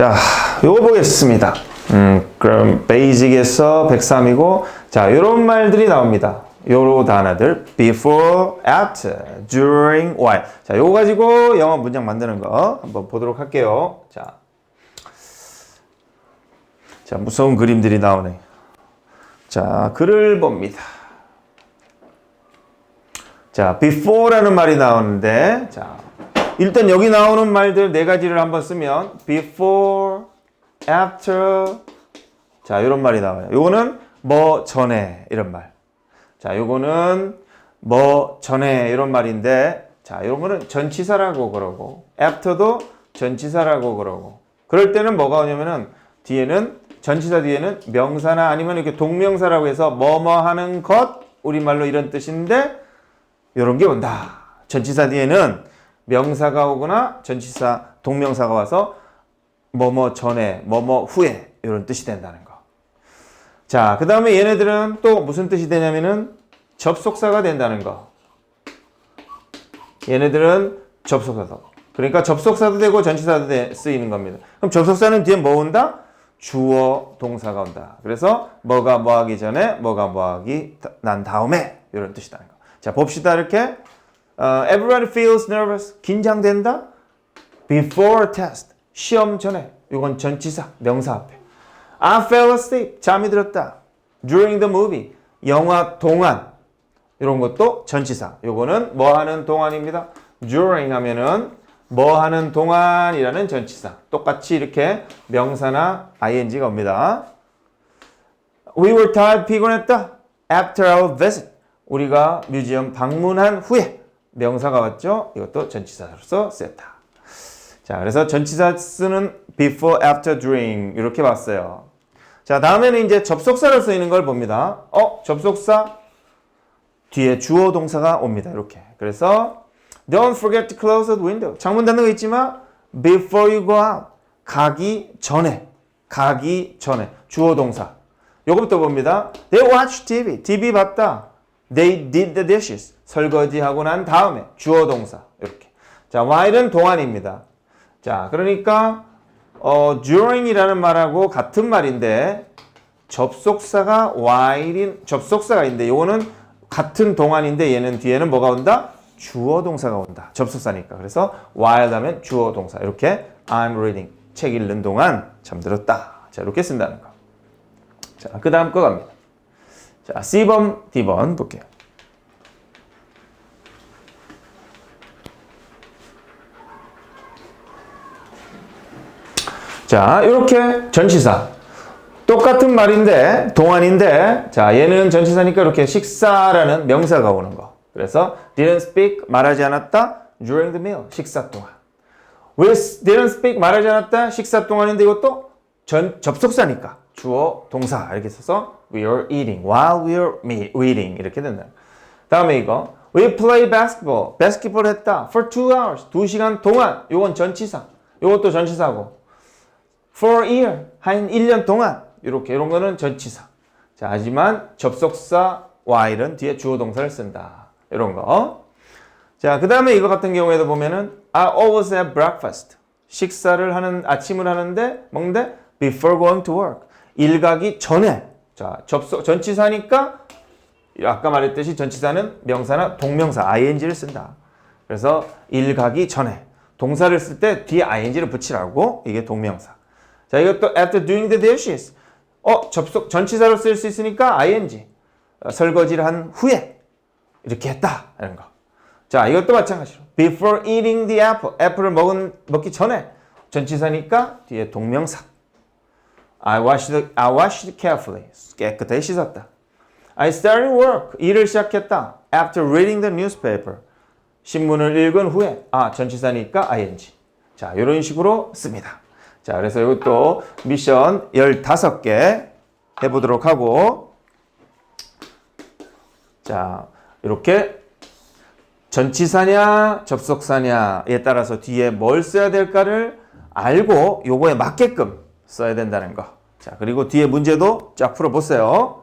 자, 요거 보겠습니다. 음, 그럼 베이직에서 103이고 자, 요런 말들이 나옵니다. 요로 단어들 before, after, during, while. 자, 요거 가지고 영어 문장 만드는 거 한번 보도록 할게요. 자. 자, 무서운 그림들이 나오네. 자, 글을 봅니다. 자, before라는 말이 나오는데, 자, 일단 여기 나오는 말들 네 가지를 한번 쓰면 before, after, 자, 이런 말이 나와요. 요거는 뭐 전에 이런 말. 자, 요거는 뭐 전에 이런 말인데, 자, 이런 거는 전치사라고 그러고, after도 전치사라고 그러고, 그럴 때는 뭐가 오냐면은 뒤에는 전치사 뒤에는 명사나 아니면 이렇게 동명사라고 해서 뭐뭐 하는 것 우리말로 이런 뜻인데 이런 게 온다. 전치사 뒤에는 명사가 오거나 전치사 동명사가 와서 뭐뭐 전에 뭐뭐 후에 이런 뜻이 된다는 거. 자, 그 다음에 얘네들은 또 무슨 뜻이 되냐면은 접속사가 된다는 거. 얘네들은 접속사도. 그러니까 접속사도 되고 전치사도 돼- 쓰이는 겁니다. 그럼 접속사는 뒤에 뭐 온다? 주어 동사가 온다. 그래서 뭐가 뭐 하기 전에 뭐가 뭐 하기 다- 난 다음에 이런 뜻이다는 거. 자, 봅시다. 이렇게 어, everybody feels nervous. 긴장된다. before test. 시험 전에. 이건 전치사, 명사 앞에. I fell asleep. 잠이 들었다. during the movie. 영화 동안. 이런 것도 전치사. 요거는 뭐 하는 동안입니다. during 하면은 뭐 하는 동안이라는 전치사. 똑같이 이렇게 명사나 ing가 옵니다. We were tired. 피곤했다. After our visit. 우리가 뮤지엄 방문한 후에 명사가 왔죠. 이것도 전치사로서 쓰였다. 자, 그래서 전치사 쓰는 before, after, during 이렇게 봤어요. 자, 다음에는 이제 접속사로 쓰이는 걸 봅니다. 어, 접속사 뒤에 주어 동사가 옵니다. 이렇게. 그래서 don't forget to close the window. 창문 닫는 거 있지 마. before you go out. 가기 전에. 가기 전에. 주어 동사. 요것부터 봅니다. They watch TV. TV 봤다. They did the dishes. 설거지하고 난 다음에 주어 동사. 이렇게. 자, while은 동안입니다. 자, 그러니까 어, during이라는 말하고 같은 말인데 접속사가 while인 접속사가 있는데 요거는 같은 동안인데 얘는 뒤에는 뭐가 온다? 주어 동사가 온다. 접속사니까. 그래서 while 하면 주어 동사. 이렇게 I'm reading. 책 읽는 동안 잠들었다. 자, 이렇게 쓴다는 거. 자, 그 다음 거 갑니다. 자, C번, D번 볼게요. 자, 이렇게 전치사. 똑같은 말인데, 동안인데, 자, 얘는 전치사니까 이렇게 식사라는 명사가 오는 거. 그래서 didn't speak, 말하지 않았다, during the meal, 식사 동안. 왜 didn't speak, 말하지 않았다, 식사 동안인데 이것도 전, 접속사니까. 주어, 동사 이렇게 써서 we are eating while we are me- eating 이렇게 된다. 다음에 이거 we play basketball, basketball 했다 for two hours, 두 시간 동안. 요건 전치사. 요것도 전치사고. for a year 한 1년 동안 이렇게 이런 거는 전치사. 자, 하지만 접속사 while은 뒤에 주어 동사를 쓴다. 이런 거. 자, 그 다음에 이거 같은 경우에도 보면은 I always have breakfast. 식사를 하는 아침을 하는데 먹는데 before going to work. 일 가기 전에. 자, 접속 전치사니까 아까 말했듯이 전치사는 명사나 동명사 ing를 쓴다. 그래서 일 가기 전에 동사를 쓸 때 뒤에 ing를 붙이라고 이게 동명사. 자, 이것도 after doing the dishes. 어, 접속 전치사로 쓸 수 있으니까 ing. 어, 설거지를 한 후에 이렇게 했다. 이런 거. 자, 이것도 마찬가지로 before eating the apple. 애플을 먹은 먹기 전에 전치사니까 뒤에 동명사. I washed I washed carefully. 깨끗하게 씻었다. I started work. 일을 시작했다. After reading the newspaper. 신문을 읽은 후에 아, 전치사니까 ing. 자, 이런 식으로 씁니다. 자, 그래서 이것도 미션 15개 해 보도록 하고 자, 이렇게 전치사냐 접속사냐에 따라서 뒤에 뭘 써야 될까를 알고 요거에 맞게끔 써야 된다는 거. 자, 그리고 뒤에 문제도 쫙 풀어 보세요.